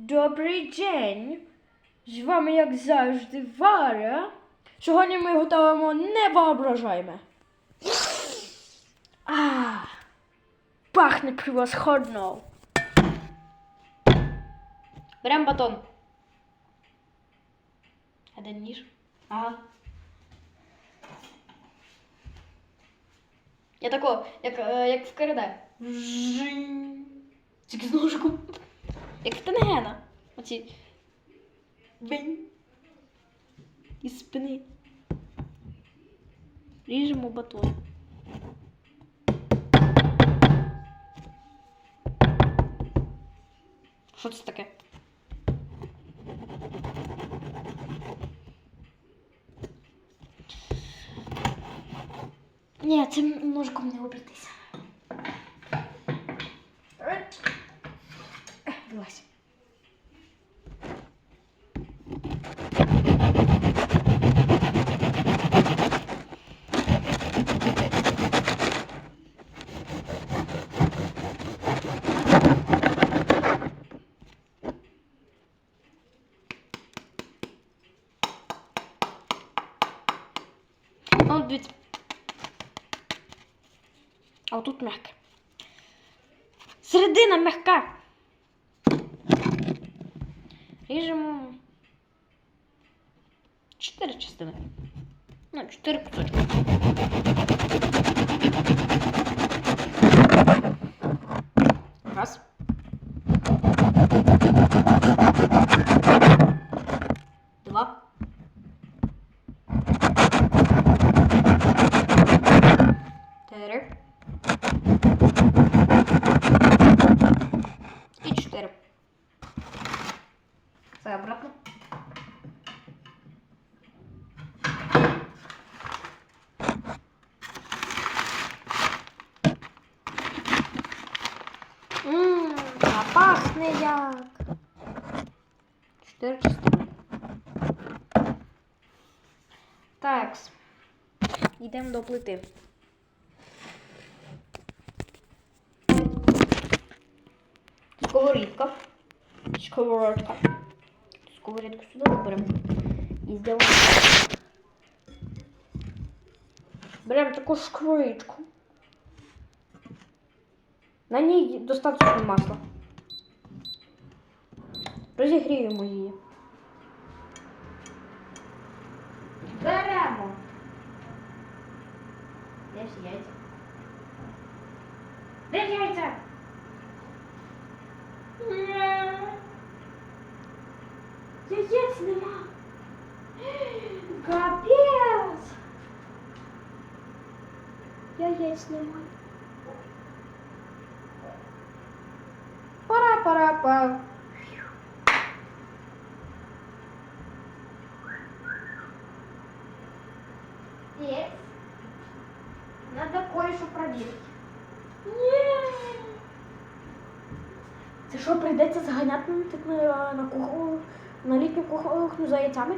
Добрий день! З вами, як завжди, Варя. Сьогодні ми готуємо невоображаємо. А, пахне превосходно. Беремо батон. Де ніж? Ага. Я тако, як, е, як в. Вжинь. Тільки з ножиком. Як в Тенгена. Оці. Бень. Із спини. Ріжемо батон. Що це таке? Ні, цим ножиком не обійтися. Е, Вилазь. О, дивіться. А отут м'яке. Середина м'яка ріжемо 4 частини. Ну, 4 до плити. Сковорідка. Сковородка. Сковорідку сюди беремо. І зробимо. Беремо таку сковорідку. На ній достатньо масла. Розігріємо її. Беремо. Де всі яйця? Де яйця? Яєць нема. Капець. Яєць нема. Пара-пара-па. Есть. Надо кое-что проверить. Нет. Це що, прийдеться заганяти на, на, на кухню, на літню кухню за яйцями?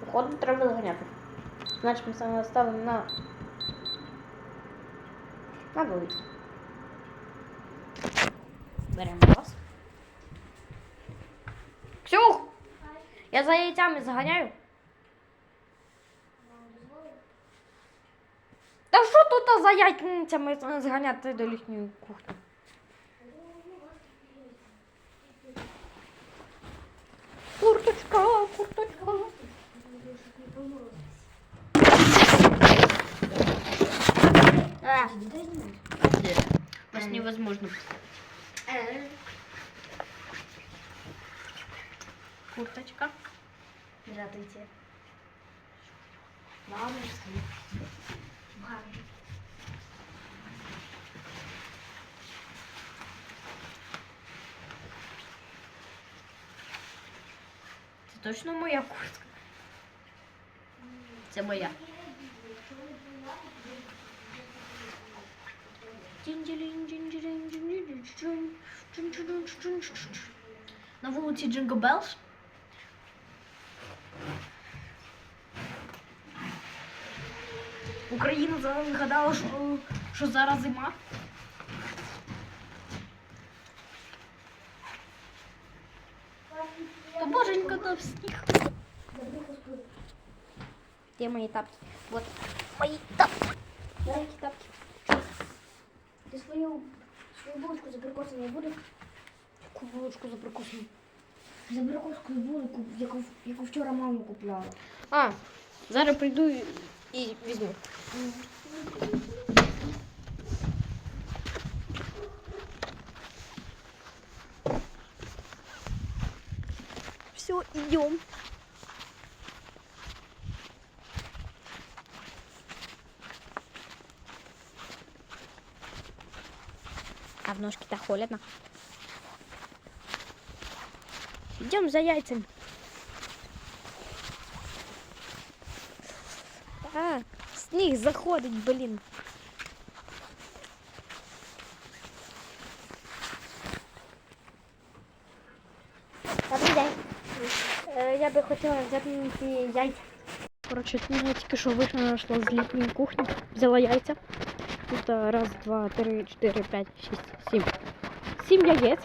Походу треба заганяти. Значить, ми саме ставимо на на вулицю. Беремо вас. Ксюх! Я за яйцями заганяю. Та що тут за яйцями зганяти до літньої кухні? А, вас невозможно. Курточка. Здравствуйте. Мамы. Це точно моя куртка. Це моя. На улице Джингобелс. Україна Украина згадала, что что зараз зима. Та боженька там снег. Где мои тапки? Вот мои тапки. Дайте тапки. Ти свою, свою булочку з абрикосом не будеш? Яку булочку за прикусну? З абрикоскою булку, яку, яку вчора мама купляла. А, зараз прийду і, і візьму. Все, идем. А в ножки-то холодно. Идем за яйцами. А, сніг заходить, блін. Добрий день. Е, Я би хотіла взяти ці яйця. Коротше, я тільки що вийшла з літньої кухні, взяла яйця. Тут а, раз, два, три, чотири, п'ять, шість, сім. Сім яєць.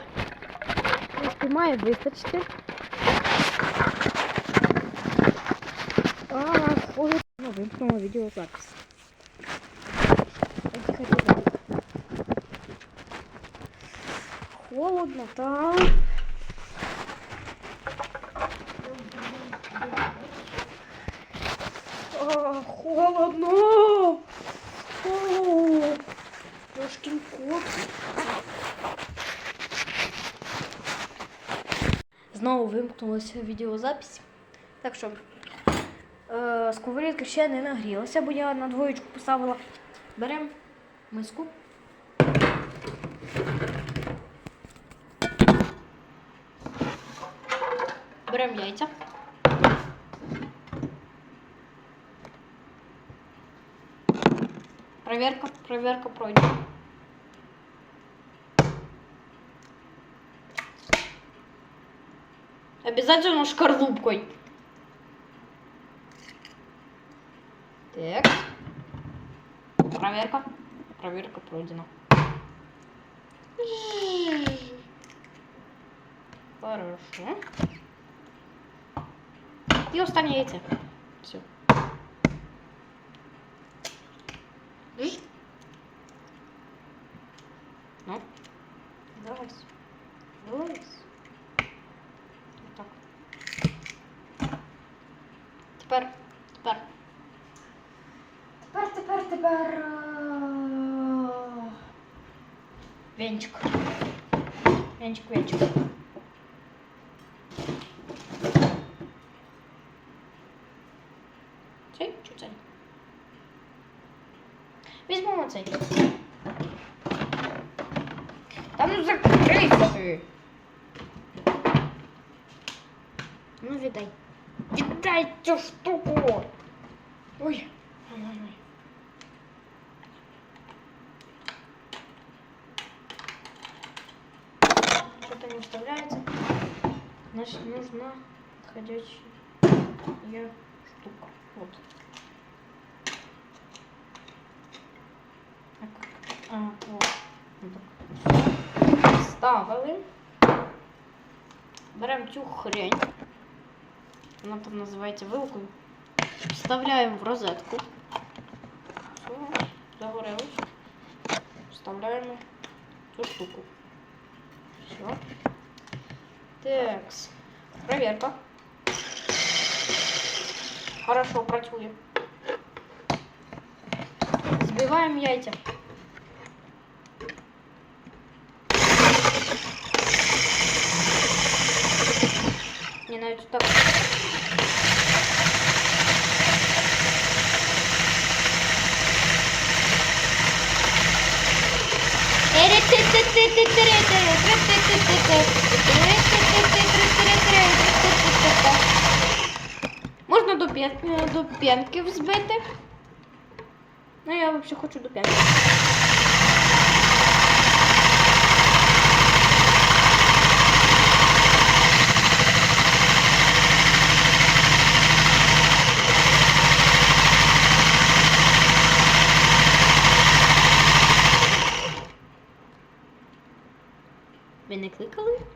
В принципі, має вистачити. А, ой, ну, вимкнула відеозапис. Тихо, тихо. Холодно, так. А, холодно. Вимкнулася відеозапись. Так що е, сковорідка ще не нагрілася, бо я на двоєчку поставила. Беремо миску. Беремо яйця. Проверка, проверка пройдена. Обязательно шкарлупкой. Так. Проверка. Проверка пройдена. Хорошо. И останнє яйце. Все. Венчик. Венчик, венчик. Цей чи цей? Візьмемо цей. Та ну закрийся. Ну віддай. Віддай цю штуку. Ой. Ой-ой-ой. Что-то не вставляется. Значит, нужна подходящая штука. Вот. Так. А, вот. Вот так. Ставили. Беремо цю хрень. Вона там називається вилкою. Вставляємо в розетку. Все, загорелось. Вставляємо цю штуку. Все. Текс. Проверка. Хорошо, працює. Збиваємо яйця. Не навіть так. Можна до, п'ят- до п'янки взбити. Ну, я взагалі хочу до п'янки. викликали.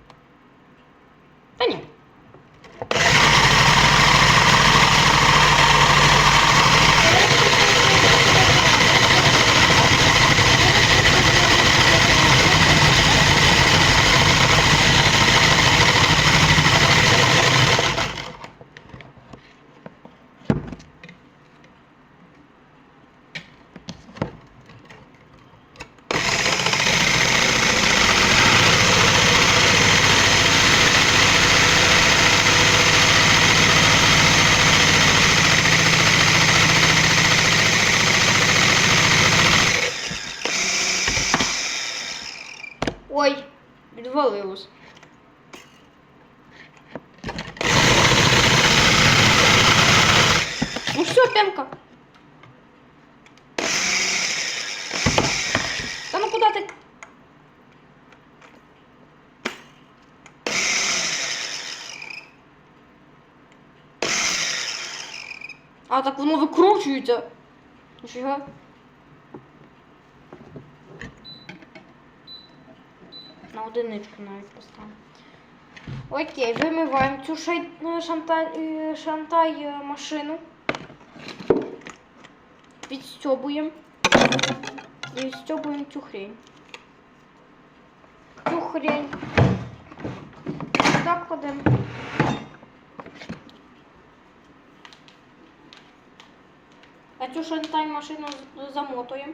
Воно викручується. Ніфіга. На одиничку навіть поставимо. Окей, вимиваємо цю шай... е, шантай, е, шантай е, машину. Підстьобуємо. І стьобуємо цю хрень. Цю хрень. Так кладемо. Цю шантай машину замотуємо.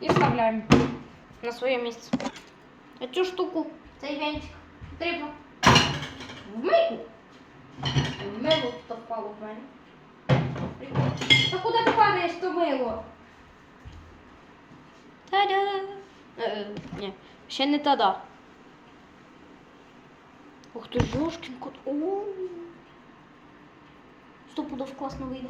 І вставляємо на своє місце. А цю штуку, цей венчик, потрібно в мийку. В мило тут впало в мене. Та куди ти падаєш, то мило? Та-да! Е, ні, ще не та-да. Ух ти, Жошкін кот. О. Сто пудов класно вийде.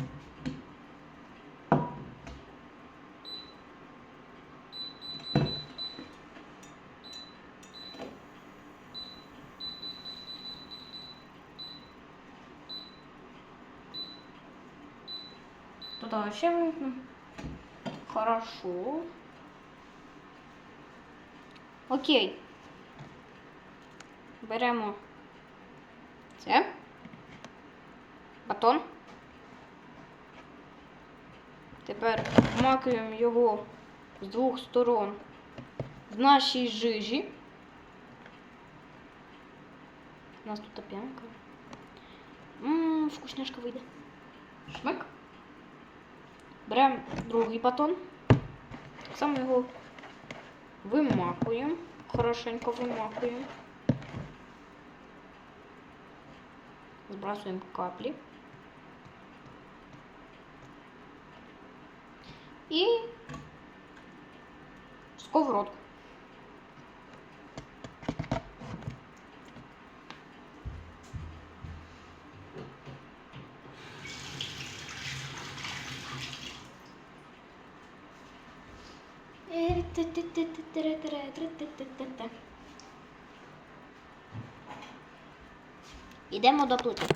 Туда ще вимкну. Хорошо. Окей. Беремо це. Батон. Тепер вмакуємо його з двох сторон в нашій жижі. У нас тут п'янка. Ммм, вкусняшка вийде. Шмик. Беремо другий батон. Так само його вимакуємо. Хорошенько вимакуємо. набрасываем капли. И сковородку. Йдемо до плити.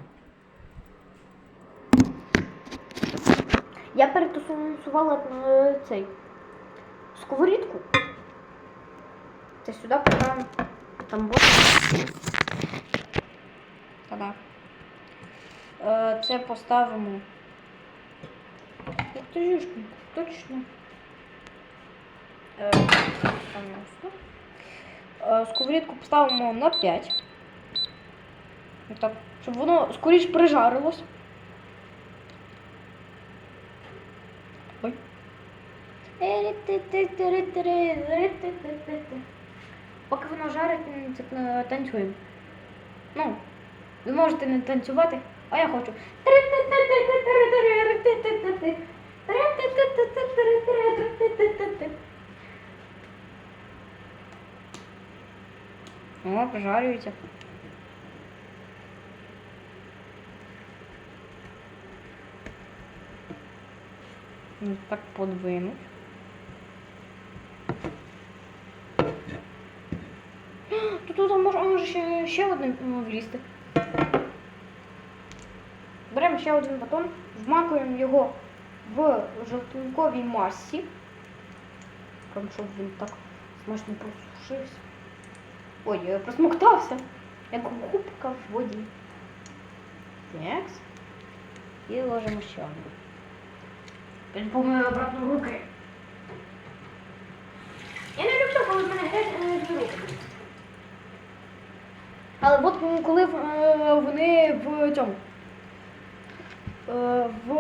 Я перетусувала е, цей сковорідку. Це сюди поставимо там вот. Та-да. Е, Це поставимо. Ух ти жишки, точно. Е, Сковорідку поставимо на 5. Так, щоб воно скоріш прижарилось. Ой. Поки воно жарить, танцюємо. Ну, ви можете не танцювати, а я хочу. О, прижарюється. Ну, Так подвинуть. Тут тут може, може ще, один влізти. Беремо ще один батон, вмакуємо його в жовтунковій масі. Прям щоб він так смачно просушився. Ой, я просмоктався, як губка в воді. Такс. І ложимо ще один. Він помив обратно руки. Я не люблю, коли мене грязь коли е, вони в цьому е, в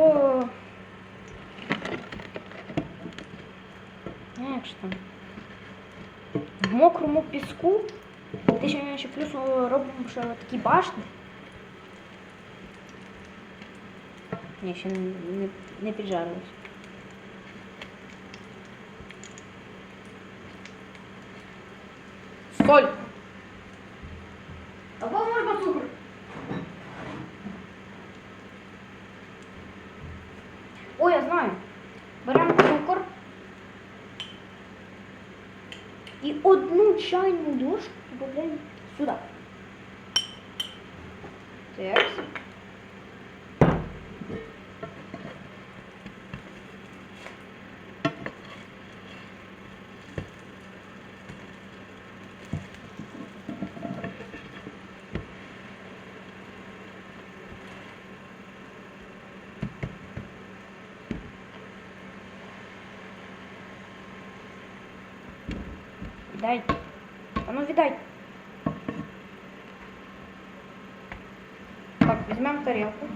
ну, як ж там, в мокрому піску, ти ще менше плюс робимо ще такі башни. Ні, ще не, не, не піджарилось. Соль! Так. Віддай. А ну віддай. Так, візьмемо тарілку.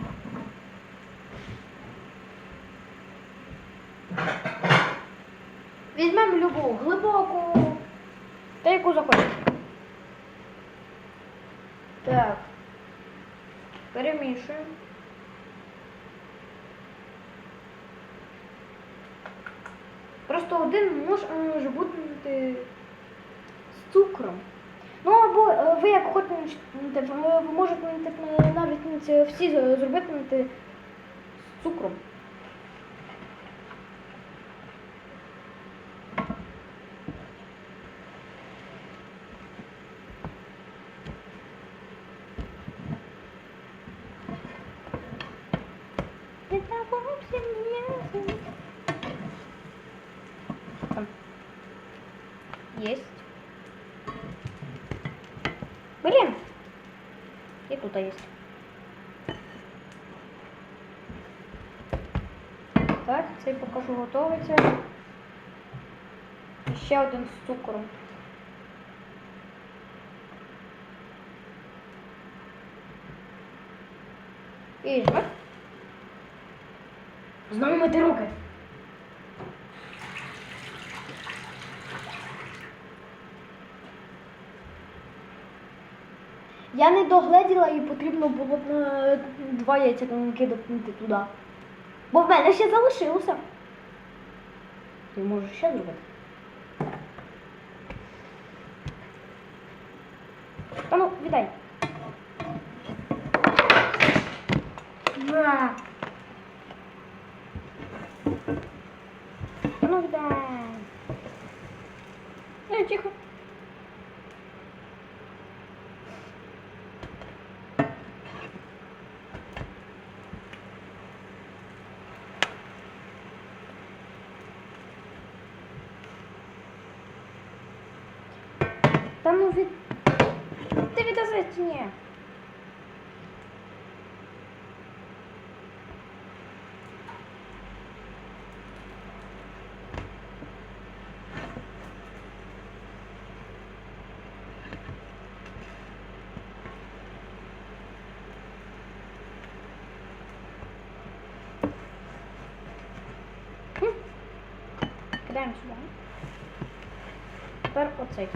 Візьмемо любу глибоку, та яку захочете. Так. Перемішуємо. Просто один може бути з цукром. Ну ви як хочете, ви можете навіть е, всі зробити е, з цукром. Там. Есть. Блин. И тут есть. Так, цей покажу готовиться. І Ще один з цукром. І. Знову мити руки. Я не догледіла і потрібно було б е, два яйця кидати туди. Бо в мене ще залишилося. Ти можеш ще зробити. Та ну, віддай. На. Та ну, віддай. Е, тихо. Та ну від... Ти віддаси чи ні? Хм. Кидаємо сюди. Тепер оцей.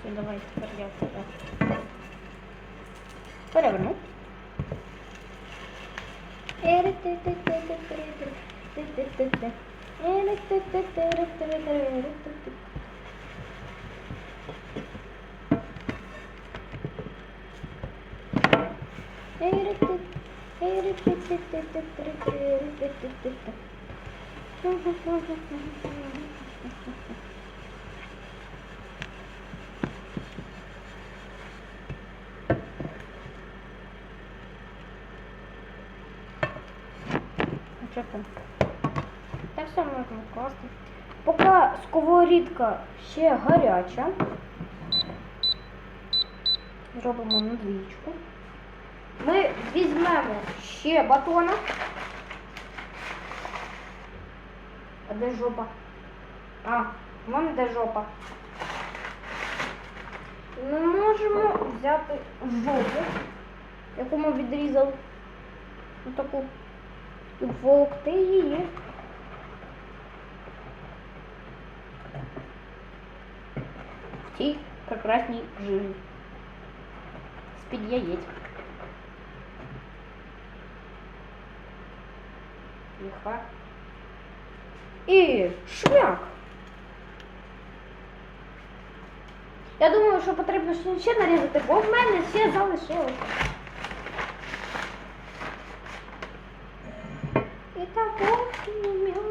Все, давай, тепер я тебе. Переверну. А що там? Та все можна класти. Поки сковорідка ще гаряча. Зробимо на двічку. Ми візьмемо ще батона. А де жопа? А, вон де жопа. Ми можемо взяти жопу, яку ми відрізали. Отаку. І волокти її. В цій прекрасній жилі. З-під яєць. Тихо. І шмяк. Я думаю, що потрібно ще- ще нарізати, бо в мене ще залишилося. І так ось м'ясо.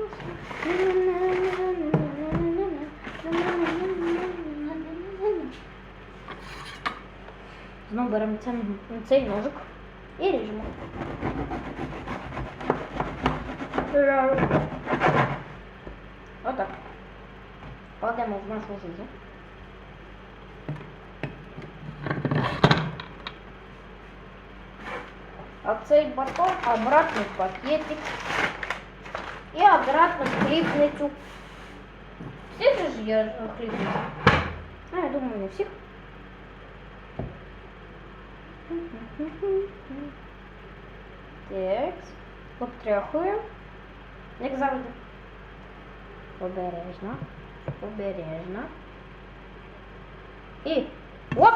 Знову беремо цей, цей ножик і ріжемо. Отак. Кладемо в нашу жижу. А цей батон обратно в пакетик. І обратно в хлібницю. Всі ж є е. А, я думаю, не всіх. Так. Обтряхуємо. Як завжди. Обережно. Обережно. І. Оп!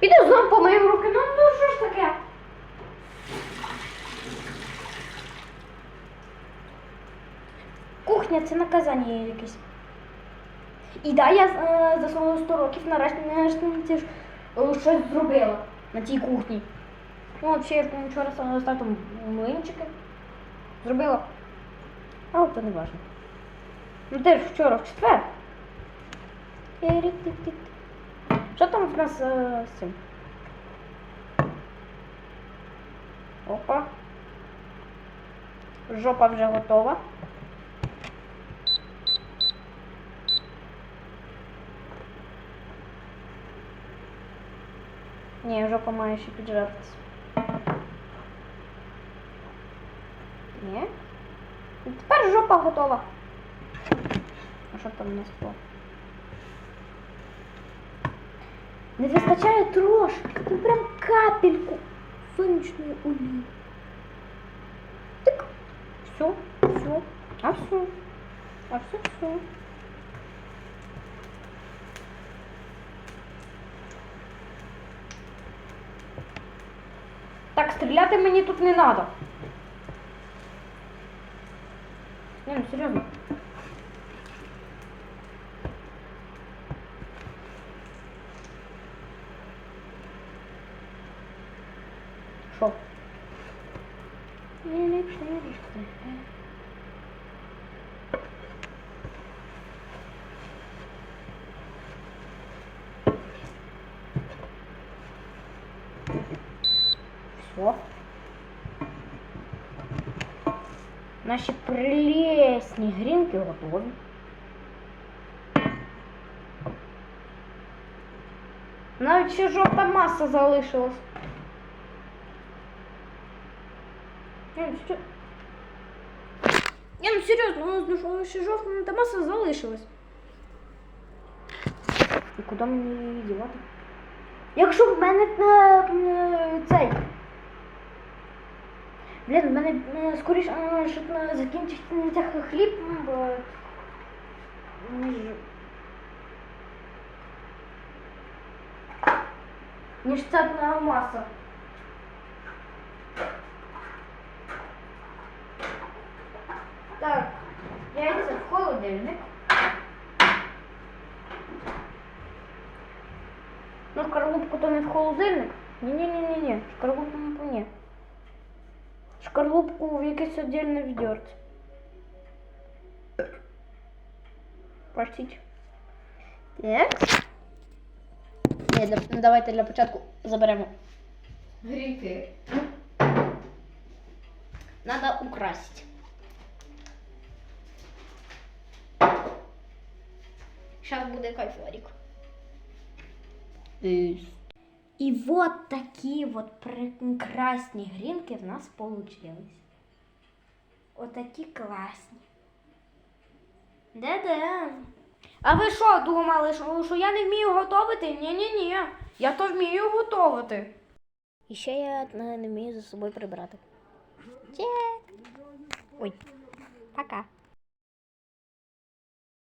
Піду знов помию руки. Ну, ну що ж таке? Кухня це наказання якесь. І да, я е, за свої 100 років нарешті нарешті е, щось зробила на тій кухні. Ну, взагалі, я вчора з татом млинчики зробила. Але це не важливо. Ну теж вчора в четвер. Що там в нас е, з цим? Опа. Жопа вже готова. Ні, жопа має ще піджартися. Ні. І тепер жопа готова. А що там у нас було? Не вистачає трошки, ну прям капельку сонячної олії. Так, все, все, а все, а все, все. Так, стріляти мені тут не треба. Не, ну серйозно. Що? Все. Наші прелесні грінки готові. Навіть ще жовта маса залишилась. Ні, ну, ну серйозно, ну що ще жовта та маса залишилась. І куди мені її дівати? Якщо в мене е, е, цей. Блін, в мене е, скоріше е, щоб е, закінчиться хліб, м, бо ніж. Ніж ця е, маса. Так, яйця в холодильник. Ну, шкарлупку то не в холодильник. Ні-ні-ні-ні, шкарлупку не ні. Шкарлупку в якесь отдельне відерце. Простіть. Так. Ні, для, ну, давайте для початку заберемо грінки. Надо украсить. Сейчас буде кайфарик. И вот такие вот прекрасні грінки в нас получились. Отакі класні. Да-да. А ви що думали, що, що я не вмію готувати? Ні-ні-ні. Я то вмію готувати. І ще я не вмію за собою прибрати. Чек. Ой, пока.